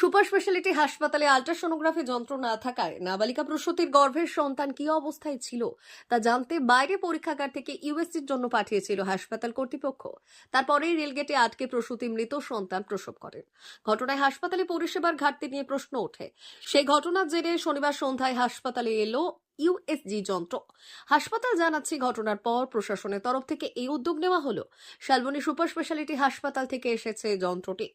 Super speciality হাসপাতালে ultrasonography যন্ত্র না থাকায় নাবালিকা প্রসূতির গর্ভের সন্তান কি অবস্থায় ছিল তা জানতে বাইরে পরীক্ষাগার থেকে ইউএসসির জন্য পাঠিয়েছিল হাসপাতাল কর্তৃপক্ষ। তারপরেই রেলগেটে আটকে প্রসূতি মৃত সন্তান প্রসব করেন। ঘটনায় হাসপাতালে পরিষেবার ঘাটতি নিয়ে প্রশ্ন ওঠে। সেই ঘটনার জেরে শনিবার সন্ধ্যায় হাসপাতালে এলো ইউএসজি যন্ত্র। হাসপাতাল জানাচ্ছে ঘটনার পর প্রশাসনের তরফ থেকে এই উদ্যোগ নেওয়া হলো। শালবনী সুপার স্পেশালিটি হাসপাতাল থেকে এসেছে যন্ত্রটি।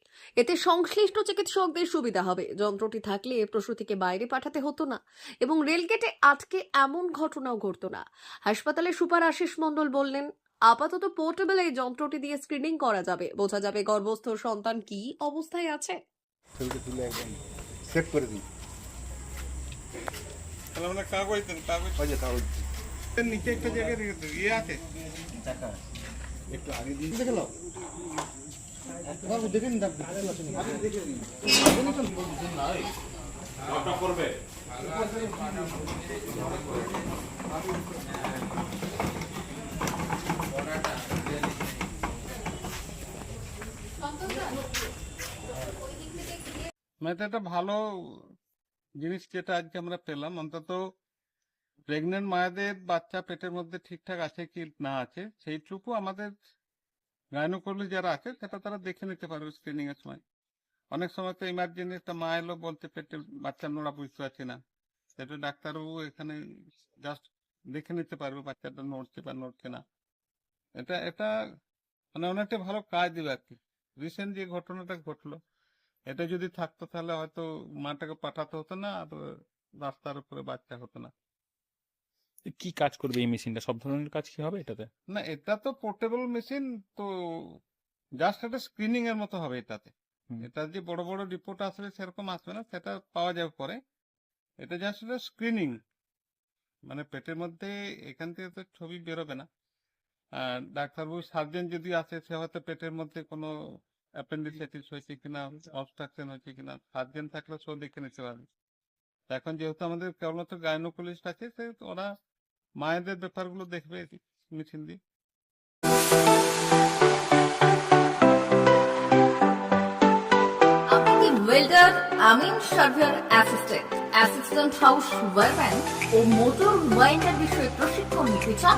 এতে সংশ্লিষ্ট চিকিৎসকদের সুবিধা হবে। যন্ত্রটি থাকলে প্রসূতিকে বাইরে পাঠাতে হতো না এবং রেলগেটে আটকে এমন ঘটনাও ঘটতো না। হাসপাতালের সুপার আশিস মণ্ডল বললেন, আপাতত পোর্টেবল এই যন্ত্রটি দিয়ে স্ক্রিনিং করা যাবে। বোঝা যাবে গর্ভস্থ সন্তান কি অবস্থায় আছে। সেট করে দিই। কাগজ দেন কাগজ ওই যে কাগজ নিচে একটা জায়গায় ইয়ে আছে। একটু আগে দিয়ে দেখে নাও। বাবু দেখে নিন ডাক্তার মানে এটা একটা ভালো জিনিস যেটা আজকে আমরা পেলাম, অন্তত প্রেগনেন্ট মায়েদের বাচ্চা পেটের মধ্যে ঠিকঠাক আছে কি না আছে, সেইটুকু আমাদের গাইনোকোলজি যারা আছে, সেটা তারা দেখে নিতে পারবে স্ক্রিনিং এর সময়। অনেক সময় তো ইমার্জেন্সি একটা মা এলো বলতে পেটের বাচ্চা নোড়া বুঝতে পারছি না। সেটা ডাক্তারবাবু এখানে জাস্ট দেখে নিতে পারবে বাচ্চাটা নড়ছে বা নড়ছে না। এটা এটা মানে অনেকটা ভালো কাজ দিবে আর কি। রিসেন্ট যে ঘটনাটা ঘটলো এটা যদি থাকতো তাহলে হয়তো মাটাকে পাঠাতে হতো না আর রাস্তার উপরে বাচ্চা হতো না। কি কাজ করবে এই মেশিনটা? সব ধরনের কাজ কি হবে এটাতে? না এটা তো পোর্টেবল মেশিন তো জাস্ট একটা স্ক্রিনিং এর মতো হবে এটাতে। এটা যে বড় বড় রিপোর্ট আসবে সেরকম আসবে না সেটা পাওয়া যাবে পরে। এটা জাস্ট একটা স্ক্রিনিং মানে পেটের মধ্যে এখান থেকে তো ছবি বেরোবে না। আর ডাক্তারবাবু সার্জন যদি আসে সে হয়তো পেটের মধ্যে কোনো অ্যাপেন্ডিসাইটিস হয়েছে কিনা অবস্ট্রাকশন হয়েছে কিনা সার্জন থাকলে সব দেখে নিতে পারবে। এখন যেহেতু আমাদের কেবলমাত্র গাইনোকোলজিস্ট আছে সে ওরা মায়েদের ব্যাপারগুলো দেখবে মেশিন দিয়ে। ওয়েল্ডার আমিন surveyor assistant assistant house wireman ও মোটর ওয়াইন্ডার বিষয়ে প্রশিক্ষণ নিতে চান?